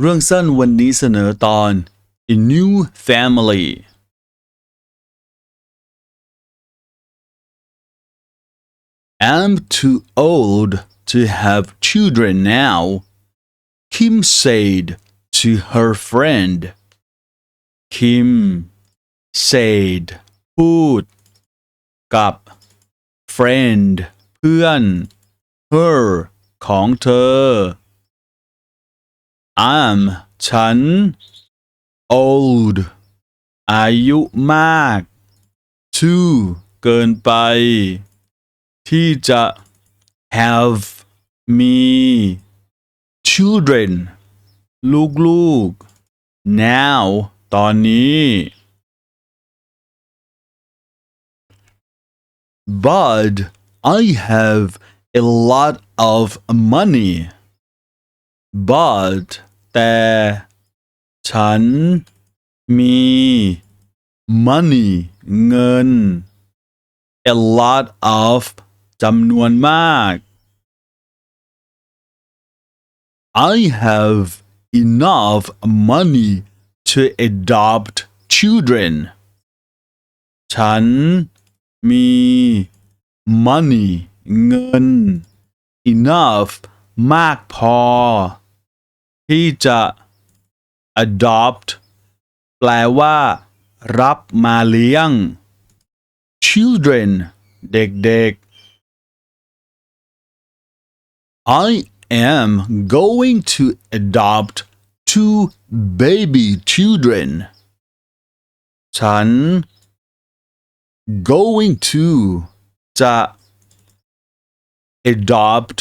เรื่องสั้นวันนี้เสนอตอน A New Family I'm too old to have children now, Kim said to her friend. Kim said พูด กับ friend เพื่อน her ของเธอ I'm ฉัน old อายุมาก too เกินไป ที่จะ have มี children ลูกๆ now ตอนนี้ but I have a lot of money but แต่ฉันมี money เงิน a lot of จำนวนมาก I have enough money to adopt children ฉันมี money เงิน enough มากพอ ที่จะ adopt แปลว่า รับมาเลี้ยง children เด็กๆ I am going to adopt two baby children ฉัน going to จะ adopt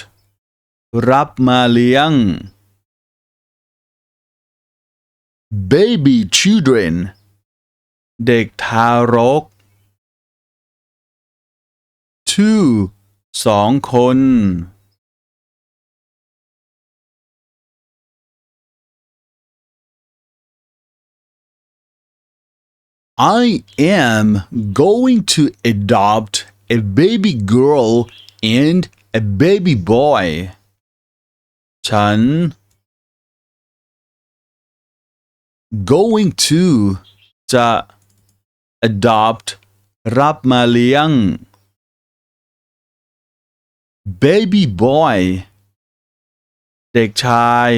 รับมาเลี้ยง baby children เด็กทารก two สองคน I am going to adopt a baby girl and a baby boy ฉัน going to จะ adopt รับมาเลี้ยง baby boy เด็กชาย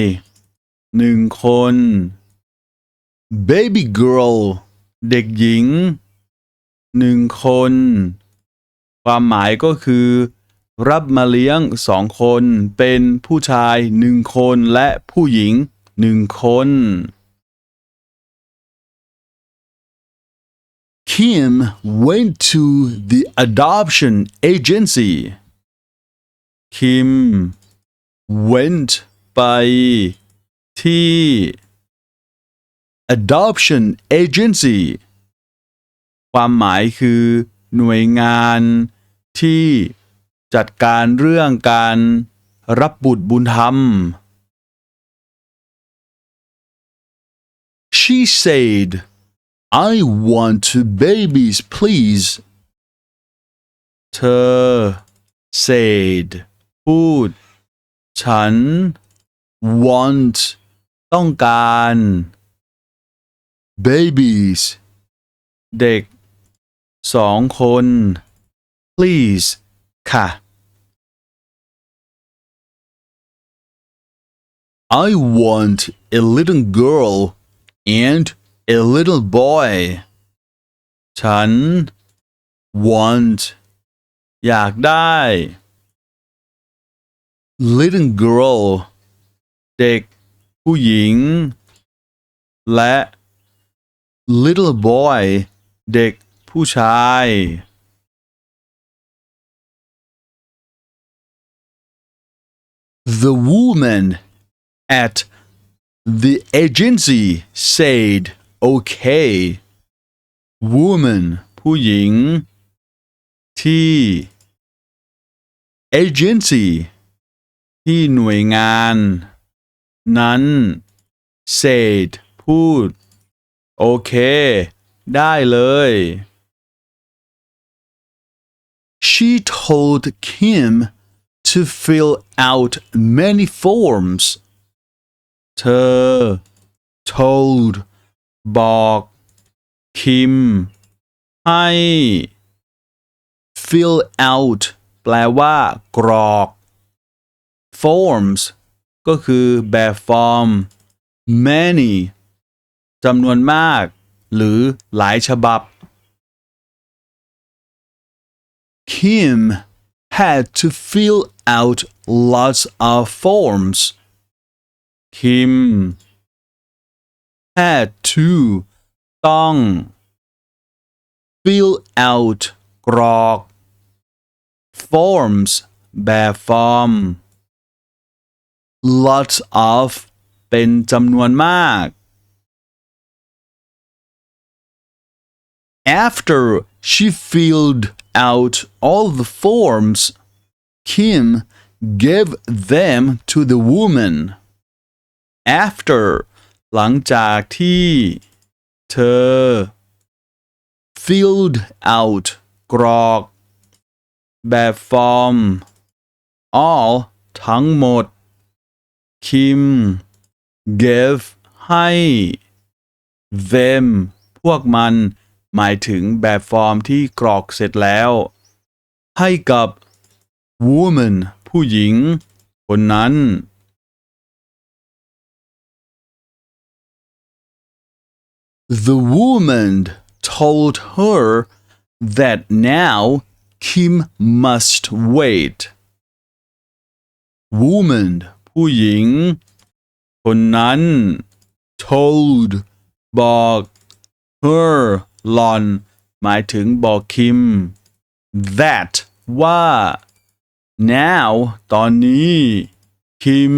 หนึ่งคน baby girl เด็กหญิงหนึ่งคน ความหมายก็คือ รับมาเลี้ยงสองคน เป็นผู้ชายหนึ่งคนและผู้หญิงหนึ่งคน Kim went to the adoption agency. Kim went ไปที่ adoption agency ความหมายคือหน่วยงานที่จัดการเรื่องการรับบุตรบุญธรรม She said I want two babies please เธอ said พูด ฉัน want ต้องการ babies เด็ก สองคน please ค่ะ I want a little girl and a little boy ฉัน want อยากได้ little girl เด็ก ผู้หญิง และ little boy เด็ก ผู้ชาย The woman at the agency said okay woman ผู้หญิง ที่ agency ที่หน่วยงาน นั้น said พูด โอเค ได้เลย She told Kim to fill out many forms เธอ told บอก คิม ให้ fill out แปลว่ากรอก forms ก็คือแบบฟอร์ม many จำนวนมาก หรือหลายฉบับ Kim had to fill out lots of forms. Kim to ต้อง fill out กรอก forms แบบฟอร์ม lots of เป็นจำนวนมาก After she filled out all the forms, Kim gave them to the woman. After หลังจากที่เธอ filled out กรอก แบบฟอร์ม all ทั้งหมด Kim gave ให้ them พวกมันหมายถึงแบบฟอร์มที่กรอกเสร็จแล้ว ให้กับ woman ผู้หญิง คนนั้น The woman told her that now Kim must wait. Woman ผู้หญิง คนนั้น told บอก her หลอน หมายถึงบอกคิม that ว่า now ตอนนี้ Kim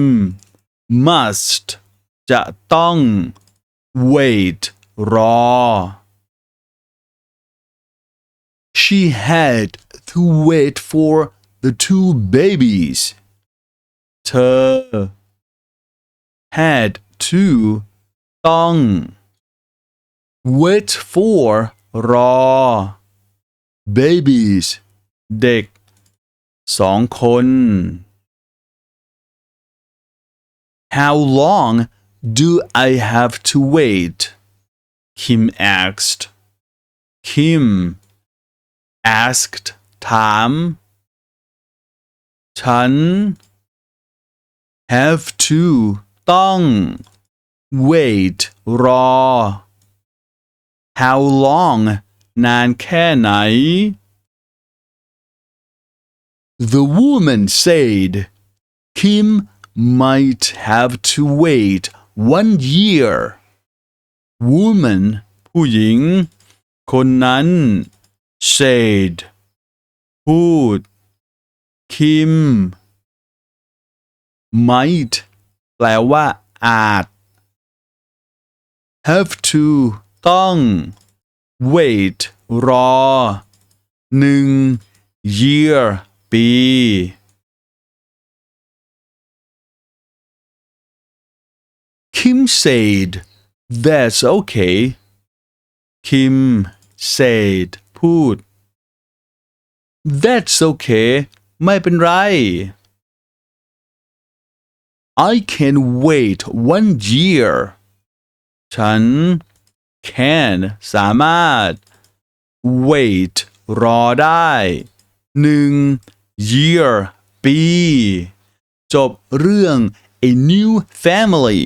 must จะต้อง wait รอ She had to wait for the two babies. เธอ had to ต้อง wait for รอ babies เด็ก สองคน How long do I have to wait? Kim asked. Kim asked Tom. Chun have to dong wait raw. How long nan can I? The woman said Kim might have to wait one year. Woman ผู้หญิง คนนั้น said พูด Kim might แปลว่า อาจ have to ต้อง wait รอหนึ่ง year ปี Kim said that's okay Kim said พูด That's okay ไม่เป็นไร I can wait one year ฉัน can สามารถ wait รอได้หนึ่ง year ปี จบเรื่อง a new family